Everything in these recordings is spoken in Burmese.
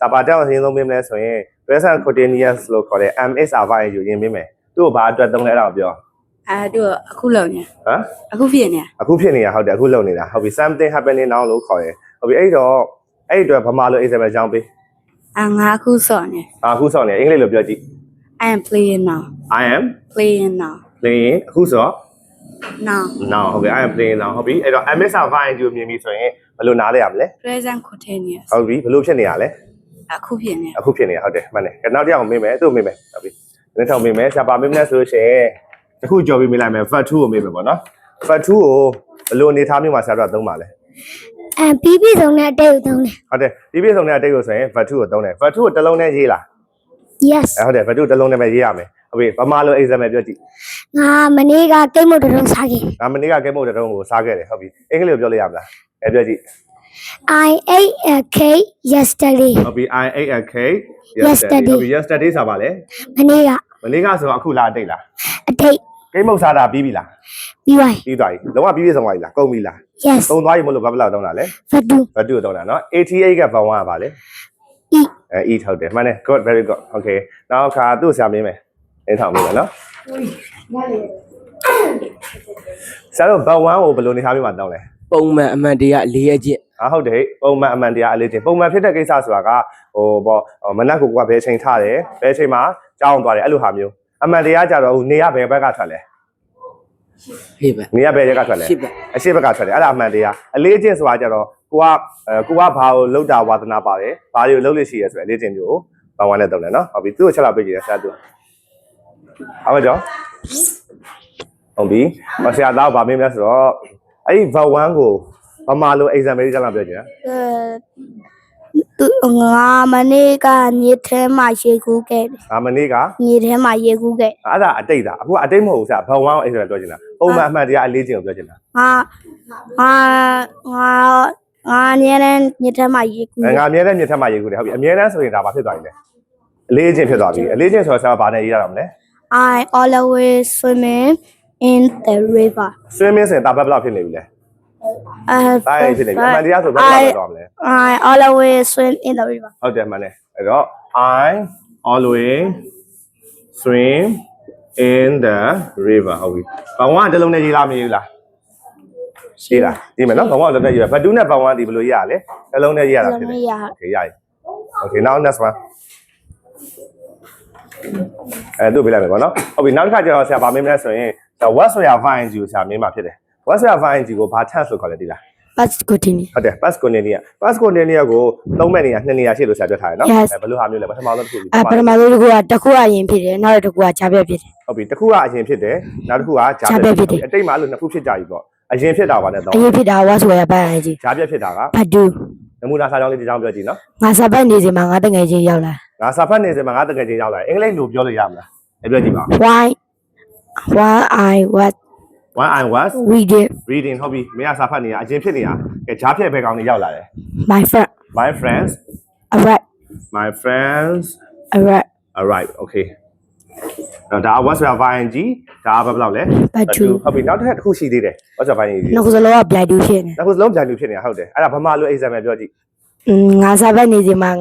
ဒါပါတက်အောင်အရင်ဆုံးပေးမလဲဆိုရင် present continuous လို့ခေါ်တဲ့ MSR ယူရင်းပေးမယ်သူ့ကိုဘာအတွက်သုံးလဲအဲ့ဒါကိုပြောအဲတို့အခုလုံနေဟမ်အခုဖြစ်နေအခုဖြစ်နေတာဟုတ်တယ်အခုလုပ်နေတာဟုတ်ပြီ something happening now လို့ခေါ်တယ်ဟုတ်ပြီအဲ့တော့အဲ့အတွက်ဗမာလို example အကြောင်းပေးအငါအခုစော့နေအာအခုဆောင်းနေအင်္ဂလိပ်လိုပြောကြည့် I am playing now I am playing now playing အခုဆို now now ဟုတ်ပြီ I am playing now ဟုတ်ပြီအဲ့တော့ MSR ယူမြင်ပြီဆိုရင်ဘယ်လိုနားလဲရမလဲ present continuous ဟုတ်ပြီဘယ်လိုဖြစ်နေရလဲ အခုဖြစ်နေအခုဖြစ်နေတာဟုတ်တယ်မှန်တယ်။နောက်တစ်ယောက်ကိုမေးမယ်သူ့ကိုမေးမယ်ဟုတ်ပြီ။ဒီထောင်မေးမယ်ဆရာပါမေးမလဲဆိုလို့ရှိရင်တခုကြော်ပြီးမေးလိုက်မယ် fat 2ကိုမေးမယ်ပေါ့နော်။ fat 2ကိုဘယ်လိုအနေထားမျိုးမှာဆရာတို့ကသုံးပါလဲအဲပြီးပြီဆုံးတဲ့အတိတ်ကိုသုံးတယ်။ဟုတ်တယ်ဒီပြည့်စုံတဲ့အတိတ်ကိုဆိုရင် fat 2ကိုသုံးတယ်။ fat 2ကိုတစ်လုံးနဲ့ရေးလား yes ။အဲဟုတ်တယ် fat 2တစ်လုံးနဲ့ပဲရေးရမယ်။ဟုတ်ပြီဗမာလို example ပြောကြည့်ငါမနေ့ကကိတ်မုတ်တုံးစားခဲ့။ငါမနေ့ကကဲမို့တဲ့တုံးကိုစားခဲ့တယ်ဟုတ်ပြီ။အင်္ဂလိပ်ကိုပြောလို့ရမလား။အဲပြောကြည့် I ate a cake yesterday ဟုတ်ပြီ I ate a cake yesterday ဟုတ်ပြီ yesterday ဆိုပါလေမနေ့ကမနေ့ကဆိုတော့အခုလာအတိတ်လားအတိတ်ကိမုတ်စားတာပြီးပြီလားပြီးပါပြီပြီးသွားပြီလုံးဝပြီးပြည့်စုံသွားပြီလားကုန်ပြီလား yes ကုန်သွားပြီမဟုတ်လို့ဘာဖြစ်လောက်တောင်းတာလဲ fatu fatu တောင်းတာနော် 88ကဘဝကပါလေ e အဲ e ထောက်တယ်မှန်တယ် good very good okay နောက်ခါသူ့ဆရာမင်းမယ်အဲထောက်မယ်နော်ဆရာတို့ဘဝကိုဘယ်လိုနေထားပြီးမှတောင်းလဲ ပုံမှန်အမှန်တရားလေးအကျင့်ဟာဟုတ်တယ်ပုံမှန်အမှန်တရားအလေးချင်းပုံမှန်ဖြစ်တဲ့ကိစ္စဆိုတာကဟိုပေါ့မနက်ကိုကဘယ်ချိန်ထားတယ်ဘယ်ချိန်မှာကြောင်းသွားတယ်အဲ့လိုဟာမျိုးအမှန်တရားကြတော့ဟိုနေရဘယ်ဘက်ကထွက်လဲဖြစ်ပါနေရဘယ်ရက်ကထွက်လဲရှစ်ဘက်အရှိဘက်ကထွက်တယ်အဲ့ဒါအမှန်တရားအလေးချင်းဆိုတာကြတော့ကိုကအဲကိုကဘာကိုလောက်တာဝါသနာပါတယ်ဘာတွေကိုလောက်လို့ရှိရဲဆိုရယ်အလေးချင်းမျိုးကိုဘာဝနဲ့တုံးတယ်နော်ဟုတ်ပြီသူ့ကိုချက်လာပြကြည့်ရဆရာသူဟုတ်ပါကြောဟုတ်ပြီဆရာသားကဗာမင်းများဆိုတော့ အဲ့ဒီဘတ်1ကိုဗမာလို example လေးချက်လာပြောကြည့်နော်အဲသူငါမနေ့ကညစ်ထဲမှာရေကူးခဲ့တယ်ငါမနေ့ကညစ်ထဲမှာရေကူးခဲ့အဲ့ဒါအတိတ်တာအခုကအတိတ်မဟုတ်ဘူးဆရာဘတ်1ကို example ပြောချင်တာပုံမှန်အမှန်တရားအလေးချင်းကိုပြောချင်တာငါငါငါငါညနေညစ်ထဲမှာရေကူးငါအမြဲတမ်းမြစ်ထက်မှရေကူတယ်ဟုတ်ပြီအမြဲတမ်းဆိုရင်ဒါဘာဖြစ်သွားပြီလဲအလေးချင်းဖြစ်သွားပြီအလေးချင်းဆိုတော့ဆရာဘာနဲ့ရေးရတာမလဲ I always swimming in the river ဆွေးမင်းစင်တာဘက်ဘလောက်ဖြစ်နေပြီလဲ I တာရင်ဖြစ်နေပြီအမှန်တရားဆိုဘယ်လို I လောက်တော့မလဲ I always swim in the river ဟုတ်တယ်မှန်တယ်အဲ့တော့ I always swim in the river ဟုတ်ပြီဘောင်ဝကတစ်လုံးနဲ့ရေးလားမရေးဘူးလားရေးလားဒီမယ်နော်ဘောင်ဝကတစ်လုံးနဲ့ရေးဘတ်တူးနဲ့ဘောင်ဝကဒီဘယ်လိုရေးရလဲတစ်လုံးနဲ့ရေးရတာဖြစ်တယ် Okay ရပြီ Okay now next one အဲတို့ပြလိုက်မယ်ပေါ့နော်ဟုတ်ပြီနောက်တစ်ခါကျတော့ဆရာဗာမင်းမလဲဆိုရင် ဆရာ what ဆိုရ vine ကိုဆရာမင်းမှာဖြစ်တယ် what ဆိုရ vine ကိုဘာ tense လို့ခေါ်လဲဒီလား Let's continue ဟုတ်တယ် past continuous past continuous ကိုသုံးမဲ့နေရနှစ်နေရာရှိလို့ဆရာပြောထားတယ်နော် Yes. အဲဘယ်လိုဟာမျိုးလဲပထမဆုံးတစ်ခုပြီးအဲပထမဆုံးတစ်ခုကတစ်ခုအရင်ဖြစ်တယ်နောက်တစ်ခုကဂျာပြက်ဖြစ်တယ်ဟုတ်ပြီတစ်ခုကအရင်ဖြစ်တယ်နောက်တစ်ခုကဂျာဂျာပြတ်ဖြစ်တယ်အတိတ်မှာအဲ့လိုနှစ်ခုဖြစ်ကြပြီပေါ့အရင်ဖြစ်တာပါနဲ့တော့အရင်ဖြစ်တာဝါဆိုရပန်းအကြီးဂျာပြတ်ဖြစ်တာကဖတ်တူနမူနာစာကြောင်းလေးဒီကြောင်းပြောကြည့်နော်ငါစပတ်နေစီမှာငါတငယ်ချင်းရောက်လာငါစာဖတ်နေစမှာငါတကယ်ချင်းရောက်လာတယ်အင်္ဂလိပ်လိုပြောလို့ရမလားအဲပြောကြည့်ပါ why why I what one i was we did reading ဟုတ်ပြီမင်းကစာဖတ်နေတာအရင်ဖြစ်နေတာကဲဂျာပြတ်ဘယ်ကောင်တွေရောက်လာတယ် my friend my friends alright my friends alright alright okay တော့ဒါ what's your ing ဒါကဘယ်လောက်လဲ but to ဟုတ်ပြီနောက်တစ်ခါတစ်ခုရှိသေးတယ် what's your ing နောက်ခုစလုံးက blind တူဖြစ်နေ နောက်ခုစလုံးပြန်လူဖြစ်နေတာဟုတ်တယ်အဲ့ဒါဗမာလို example ပြောကြည့် อืมငါစပတ်နေစီမှာ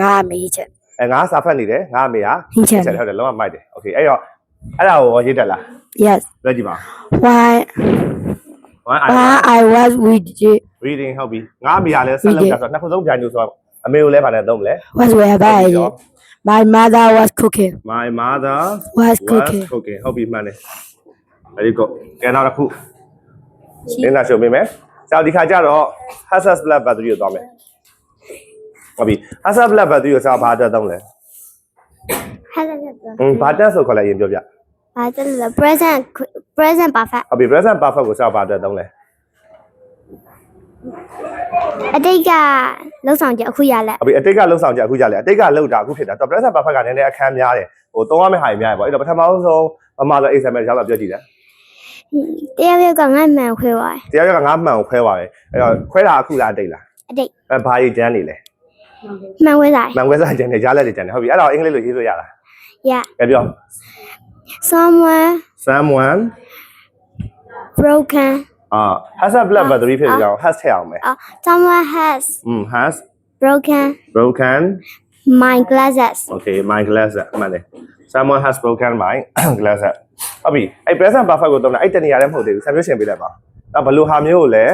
ငါမေးချက် အဲငါစာဖတ်နေတယ်ငါအမေက ဟင်းချက် ချက်ဟုတ်တယ်လုံးဝမိုက်တယ်โอเคအဲ့တော့ အဲ့ဒါကိုရေးတက်လား yes ပြောကြည့်ပါ why one why i I was we did reading ဟုတ်ပြီငါအမေကလည်းဆက်လုပ်ကြဆိုတော့နှစ်ခုစလုံးပြန်လူဆိုတော့အမေကိုလည်းဗာနဲ့သုံးမလဲ was where by my mother was cooking my mother was was cooking cooking ဟုတ်ပြီမှန်တယ် very good ကဲနောက်တစ်ခုနင်းလာရှုံပေးမယ်ကြောက်ဒီခါကျတော့ Hassas Blood Battery ကိုသွားမယ်ဟုတ်ပြီ Hassas Blood Battery ကိုစာဘာအတွက်သုံးလဲ hello ဟင်းဘာတက်ဆိုခေါ်လိုက်ရင်ပြောပြဘာတလဲ present present perfect ဟုတ်ပြီ present perfect ကိုစာဘာအတွက်သုံးလဲအတိတ်ကလောက်ဆောင်ချက်အခုရလက်ဟုတ်ပြီအတိတ်ကလှုပ်ဆောင်ကြအခုကြလေအတိတ်ကလှုပ်တာအခုဖြစ်တာတော့ present perfect ကနည်းနည်းအခန်းများတယ်ဟိုသုံးရမယ့်ဟာတွေများတယ်ပေါ့အဲ့တော့ပထမဆုံးမမလို example ရောက်လာပြောကြည့်တယ်တရားပြောက်ကငါမှန်ခွဲသွားတရားရကငါမှန်ကိုခွဲပါတယ်အဲ့တော့ခွဲတာအခုလားအတိတ်လားအတိတ်အဲဘာကြီးကျန်းနေလဲမှန်ခွဲသွားမှန်ခွဲစားကျန်းနေကြားလက်တွေကျန်းနေဟုတ်ပြီအဲ့တော့အင်္ဂလိပ်လိုရေးလို့ရလား yeah ကြပြော someone someone broken အာ has a blood battery ဖြစ်ကြအောင် has ထည့်အောင်မယ် uh, someone has อืม has broken broken my glasses okay my glasses အမှန်တယ် someone has broken my glasses ဟုတ်ပြီအဲ့ present perfect ကိုသုံးတာအဲ့တနေရာလည်းမဟုတ်သေးဘူးဆံမျိုးရှင်ပေးလိုက်ပါအဲ့ဘယ်လိုဟာမျိုးကိုလဲ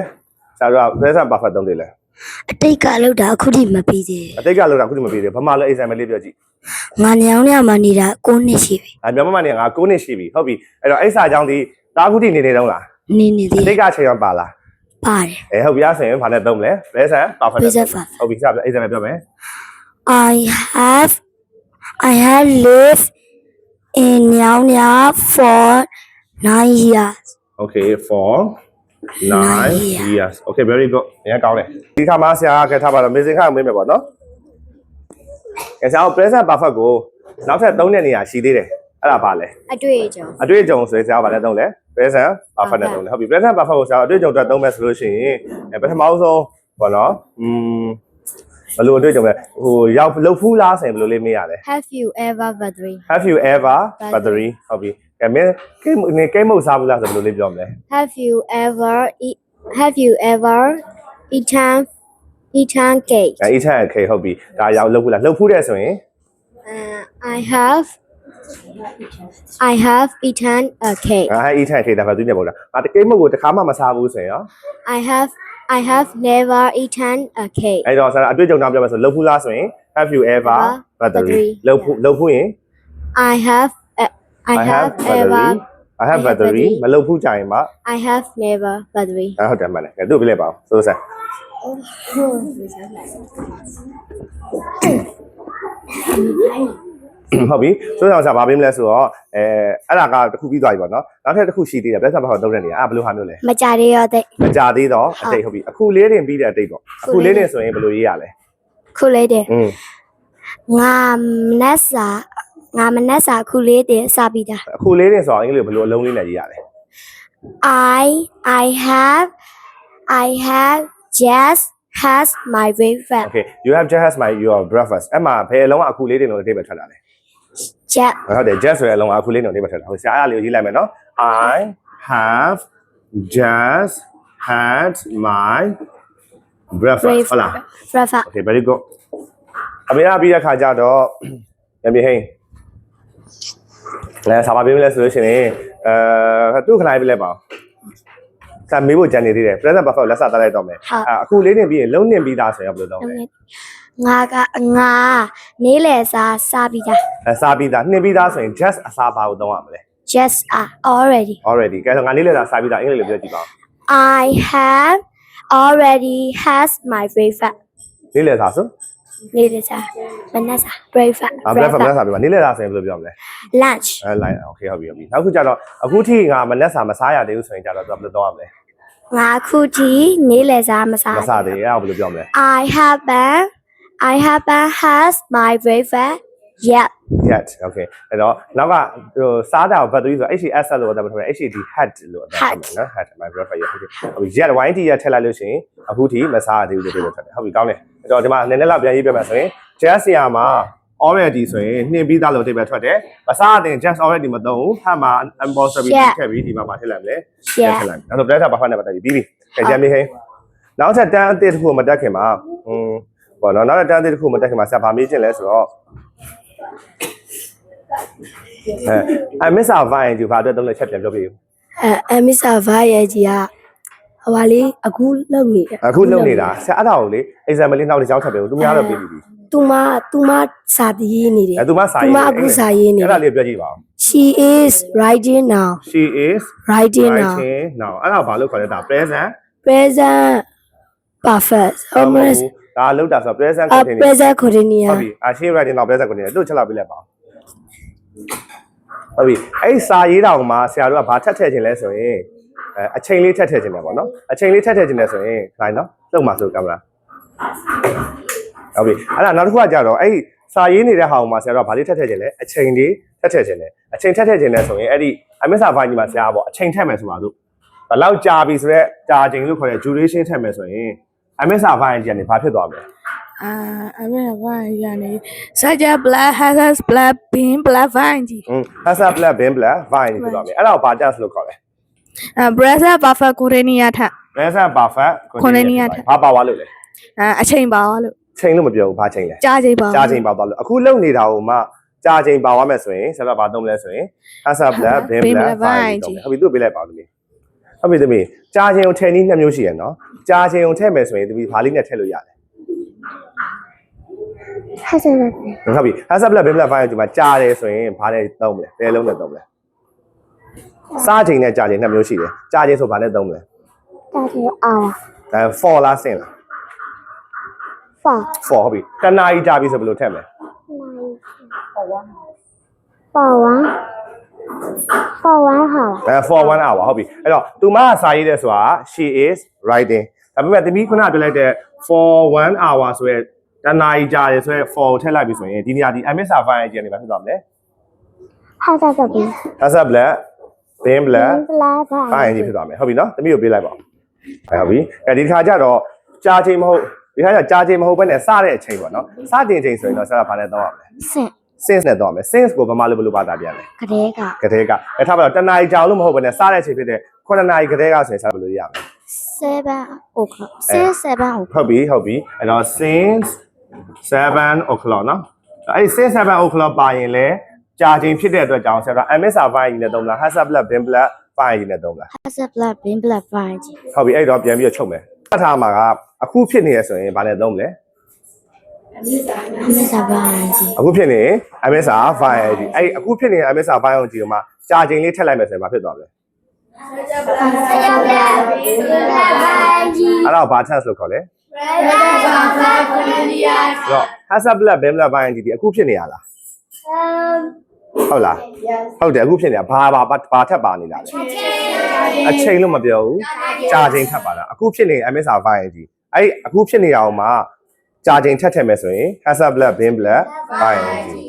ဆရာတို့က present perfect သုံးသေးလဲ အတိတ်ကလောက်တာအခုထိမပြီးသေးအတိတ်ကလောက်တာခုတည်းမပေးသေးဘူးဘာမှလည်း example လေးပြောကြည့်ဘူးငါညောင်းညမှာနေတာ9နှစ်ရှိပြီအဲမြန်မာမနေငါ9နှစ်ရှိပြီဟုတ်ပြီအဲ့တော့အဲ့စာကြောင်းဒီတာခုတည်းနေနေတော့လားနေနေသေးအတိတ်ကချိန်ရောပါလားပါတယ် အဲဟုတ်ပြီအဲ့ဆိုရင်ဘာနဲ့သုံးမလဲ present perfect နဲ့ Present သုံးဟုတ်ပြီစပြ example ပြောမယ် I have I have lived in ညောင်းည for 9 years okay for 9 Nine years okay very good ညကောင်းတယ်ဒီခါမှာဆရာကထားပါတော့ missing ခါမေးမယ်ပေါ့နော်အဲဆရာက present perfect ကိုနောက်ထပ်3တဲ့နေရာရှိသေးတယ်အဲ့ဒါပါလဲအတွေ့အကြုံအတွေ့အကြုံဆိုရင်ဆရာကဘာလဲသုံးလဲ present perfect နဲ့သုံးလဲဟုတ်ပြီ present perfect ကိုဆရာအတွေ့အကြုံအတွက်သုံးမယ်ဆိုလို့ရှိရင်အဲပထမဆုံးပေါ့နော်อืมဘယ်လိုအတွေ့အကြုံလဲဟိုရောက်လှုပ်ဖူးလားဆိုရင်ဘယ်လိုလေးမေးရလဲ Have you ever battery have you ever Battery. battery ဟုတ်ပြီ ကဲမင်းကိနေကိမုတ်စားဘူးလားဆိုဘယ်လိုလေးပြောမလဲ Have you ever eat Have you ever eaten eaten cake အဲ eat and cake ဟုတ်ပြီဒါရောက်လှုပ်ဖူးလားလှုပ်ဖူးတယ်ဆိုရင် uh, I have I have eaten a cake အဲ eat and cake ဒါပဲသူညက်ပေါ့လားငါတကိမုတ်ကိုတစ်ခါမှမစားဘူးဆိုရင်ရော I have I have never eaten a cake အဲ့တော့ဆရာအတွေ့အကြုံတောင်းပြမယ်ဆိုလှုပ်ဖူးလားဆိုရင် have you ever Ever battery battery လှုပ်ဖူးလှုပ်ဖူးရင် I have uh, I, have, ever I have I have battery battery မလှုပ်ဖူးကြရင်ပါ I have never battery အဲဟုတ်တယ်မှန်တယ်ကဲသူ့ပြလိုက်ပါဦးစိုးဆက်ဟုတ်ပြီစိုးဆောင်စားဗာပေးမလဲဆိုတော့အဲအဲ့ဒါကတစ်ခုပြီးသွားပြီပေါ့နော်နောက်ထပ်တစ်ခုရှိသေးတယ်ပြဿနာဘာလို့သုံးတဲ့နေရာအဲ့ဘယ်လိုဟာမျိုးလဲမကြသေးရောတဲ့မကြသေးတော့အတိတ်ဟုတ်ပြီအခုလေးတင်ပြီးတဲ့အတိတ်ပေါ့အခုလေးတင်ဆိုရင်ဘယ်လိုရေးရလဲခုလေးတယ်อืมငါမနက်စာ ငါမနက်စာခုလေးတယ်စပြီးတာအခုလေးတင်ဆိုတော့အင်္ဂလိပ်ဘယ်လိုအလုံးလေးနဲ့ရေးရလဲ I I have I have just has my breakfast Okay you have just my your breakfast အဲ့မှာဘယ်အလုံးကအခုလေးတင်လို့အတိတ်ပဲထွက်လာလဲ just ဟုတ်တယ် just ဆိုတဲ့အလုံးကအခုလေးတင်လို့အတိတ်ပဲထွက်လာဟုတ်ဆရာအဲ့ဒါလေးကိုရေးလိုက်မယ်နော် I have just had my breakfast ဟုတ်လား breakfast Okay very good အမေကပြီးတဲ့ခါကျတော့ ရမြေဟင်း လဲစာပါပေးမလဲဆိုလို့ရှိရင်အဲသူ့ခလိုက်ပြလဲပါစာမေးဖို့ကြံနေသေးတယ် present perfect လက်စာတက်လိုက်တော့မယ်အခုလေးတင်ပြီးရင်လုံးနှင်ပြီးသားဆိုရင်ဘယ်လိုလုပ်လဲငါကငါနေလေစာစပြီးတာအဲစားပြီးသားနှင်ပြီးသားဆိုရင် just အစားပါကိုသုံးရမလဲ just are already already ကဲဆိုငါလေးလက်စားစားပြီးသားအင်္ဂလိပ်လိုပြောကြည့်ပါဦး I have already has my breakfast လေးလက်စားဆို နေလေစာမနက်စာ breakfast အာ breakfast မနက်စားပြီးပါလေးလက်စားဆိုရင်ဘယ်လိုပြောမလဲ lunch အဲ line okay ဟုတ်ပြီဟုတ်ပြီနောက်ခုကျတော့အခုထိငါမနက်စာမစားရသေးဘူးဆိုရင်ကျတော့သူကဘယ်လိုသုံးရမလဲငါခုထိနေလေစာမစားမစားသေးအဲ့ဒါကိုဘယ်လိုပြောမလဲ I haven't I haven't has my breakfast yet yet okay အဲ့တော့နောက်ကဟိုစားတာကို battery ဆို HAS လို့အသက်မထွက်ဘူး HAD had လို့အသက်ထွက်မယ်နော် had my breakfast yet ဟုတ်ပြီ yet YT ရထည့်လိုက်လို့ရှိရင်အခုထိမစားရသေးဘူးလို့ပြောထွက်တယ်ဟုတ်ပြီကောင်းတယ် အဲ့တော့ဒီမှာနည်းနည်းလောက်ပြန်ရေးပြမယ်ဆိုရင် just ဆရာမှာ already ဆိုရင်နှင်းပြီးသားလို့အတိတ်ပဲထွက်တယ်မစားရတဲ့ just already မသုံးဘူးဟာမှာ impossible ထည့်ပြီးဒီမှာမထည့်လိုက်မလဲ yet ထည့်လိုက်အဲ့တော့ data ဘာဖတ်နေပါတက်ပြီပြီးပြီကြည့်ကြမေးဟင်းနောက်ထပ်တန်းအသစ်တစ်ခုမတက်ခင်မှာอืมပေါ့နော်နောက်ထပ်တန်းအသစ်တစ်ခုမတက်ခင်မှာဆရာဗာမေးခြင်းလဲဆိုတော့အဲအမစ္စာဗိုင်းဒီဘာအတွက်သုံးလဲချက်ပြန်ပြောပြဦးအဲအမစ္စာဗာရဲ့ကြီးက ဟိုပါလေအခုလုံနေတယ်အခုလုံနေတာဆရာအဲ့ဒါကိုလေ example လေးနောက်တစ်ကြောင်းထပ်ပြောသူများတော့ပြီးပြီသူမသူမစာတည်နေတယ်အဲသူမစာရေးသူမအခုစာရေးနေအဲ့ဒါလေးပြောကြည့်ပါဦး she is writing now she is writing now writing now အဲ့ဒါဘာလို့ခေါ်လဲဒါ present present perfect ဟုတ် almost ဒါလောက်တာဆို present a continuous present continuous ဟုတ်ပြီအရှိ writing တော့ present continuous တို့ချက်လာပြလိုက်ပါဦးဟုတ်ပြီအဲ့စာရေးတောင်မှာဆရာတို့ကဘာထပ်ထည့်ခြင်းလဲဆိုရင် အဲအချိန်လေးထပ်ထည့်ခြင်းလဲပေါ့နော်အချိန်လေးထပ်ထည့်ခြင်းလဲဆိုရင်ခိုင်းနော်လုံပါဆိုကင်မရာဟုတ်ပြီအဲ့ဒါနောက်တစ်ခုကကြတော့အဲ့စာရေးနေတဲ့ဟာမှာဆရာတို့ကဘာလေးထပ်ထည့်ခြင်းလဲအချိန်လေးထပ်ထည့်ခြင်းလဲအချိန်ထပ်ထည့်ခြင်းလဲဆိုရင်အဲ့ဒီအမစ္စာဘိုင်းကြီးမှာဆရာကပေါ့အချိန်ထည့်မယ်ဆိုတာတို့ဘယ်လောက်ကြာပြီဆိုတော့ကြာချိန်လို့ခေါ်တဲ့ duration ထည့်မယ်ဆိုရင်အမစ္စာဘိုင်းကြီးကနေဘာဖြစ်သွားမလဲအာအမေကဘာရနေစာကြ black has black bean black vine ကြီးอืม hasa black bin black vine ဖြစ်သွားပြီအဲ့ဒါကိုဘာ chance လို့ခေါ်လဲအာ brasa buffer ကိုရနီယာထ present perfect ခုနှစ်နေရာထပ်ဘာပါသွားလို့လဲအာအချိန်ပါလို့ချိန်လို့မပြောဘူးဘာချိန်လဲကြားချိန်ပါကြာချိန်ပါသွားလို့အခုလုံနေတာကိုမှကြာချိန်ပါသွားမယ်ဆိုရင်ဆက်တော့ဘာသုံးမလဲဆိုရင် has a blood bin blood ဘာတုံးဟုတ်ပြီသူ့ပေးလိုက်ပါဦးသမီးဟုတ်ပြီသမီးကြာချိန်ကိုထည့်နည်းနှစ်မျိုးရှိရနော်ကြာချိန်ကိုထည့်မယ်ဆိုရင်သမီးဘာလေးနဲ့ထည့်လို့ရတယ် has a ဟုတ်ပြီ has a blood bin blood ဘာဒီမှာကြာတယ်ဆိုရင်ဘာနဲ့သုံးမလဲဘယ်လုံးနဲ့သုံးမလဲ စားချိန်နဲ့ကြာချိန်နှစ်မျိုးရှိတယ်ကြာချိန်ဆိုဘာနဲ့သုံးမလဲ that is hour ဒါ for လားဆင်လား for for ဟုတ်ပြီတနားကြီးကြာပြီဆိုဘယ်လိုထည့်မလဲ for one for one hour အဲ for 1 hour ဟုတ်ပြီအဲ့တော့သူမကစာရေးတဲ့ဆိုတာ she is writing ဒါပေမဲ့သမီးခုနပြောလိုက်တဲ့ for 1 hour ဆိုရဲတနားကြီးကြာတယ်ဆိုရဲ for ကိုထည့်လိုက်ပြီဆိုရင်ဒီနေရာဒီ MSR file ကြီးကနေမှာဖြစ်သွားမလဲ has a bin has a blood bin thin black ing ဖြစ်သွားမယ်ဟုတ်ပြီနော်သမီးကိုပေးလိုက်ပါအဲဟုတ်ပြီအဲဒီတစ်ခါကျတော့ကြာချိန်မဟုတ်ဒီခါကျကြာချိန်မဟုတ်ဘဲနဲ့စတဲ့အချိန်ပေါ့နော်စတင်ချိန်ဆိုရင်တော့ဆရာကဘာနဲ့တော့ရမလဲ sin since နဲ့တော့ရမယ် since ကိုဘာမှလို့ဘယ်လိုဘာသာပြန်လဲကတဲ့ကကတဲ့ကအဲထားပါတော့တနားရီကြာလို့မဟုတ်ဘဲနဲ့စတဲ့အချိန်ဖြစ်တဲ့9နာရီကတဲ့ကဆိုရင်ဆရာဘယ်လိုရမလဲ seven o'clock since seven o'clock ဟုတ်ပြီဟုတ်ပြီအဲတော့ since seven o'clock နော်အဲ့ဒီ since seven o'clock ပါရင်လည်း ကြာချိန်ဖြစ်တဲ့အတွက်ကြောင့်ဆရာက MSR file ကြီးနဲ့သုံးမလား hashtag blood bin blood file ကြီးနဲ့သုံးမလား has a blood bin blood fine ဟုတ်ပြီအဲ့တော့ပြန်ပြီးတော့ချုပ်မယ်တတ်ထားမှာကအခုဖြစ်နေရဆိုရင်ဘာနဲ့သုံးမလဲ has a fine အခုဖြစ်နေရင် MSR file ကြီးအဲ့အခုဖြစ်နေတဲ့ MSR file ကြီးကိုမှကြာချိန်လေးထည့်လိုက်မယ်ဆိုရင်ဘာဖြစ်သွားမလဲအဲ့တော့ဘာ test လို့ခေါ်လဲအဲ့တော့ hashtag blood bin blood file ကြီးဒီအခုဖြစ်နေရလား ဟုတ်လားဟုတ်တယ်အခုဖြစ်နေတာဘာဘာဘာဘာထပ်ပါနေတာလဲအချိန်လို့မပြောဘူးကြာချိန်ထပ်ပါတာအခုဖြစ်နေ MSR file ကြီးအဲ့အခုဖြစ်နေရအောင်မှာကြာချိန်ထပ်ထည့်မယ်ဆိုရင် hashtag blood bin blood file ကြီး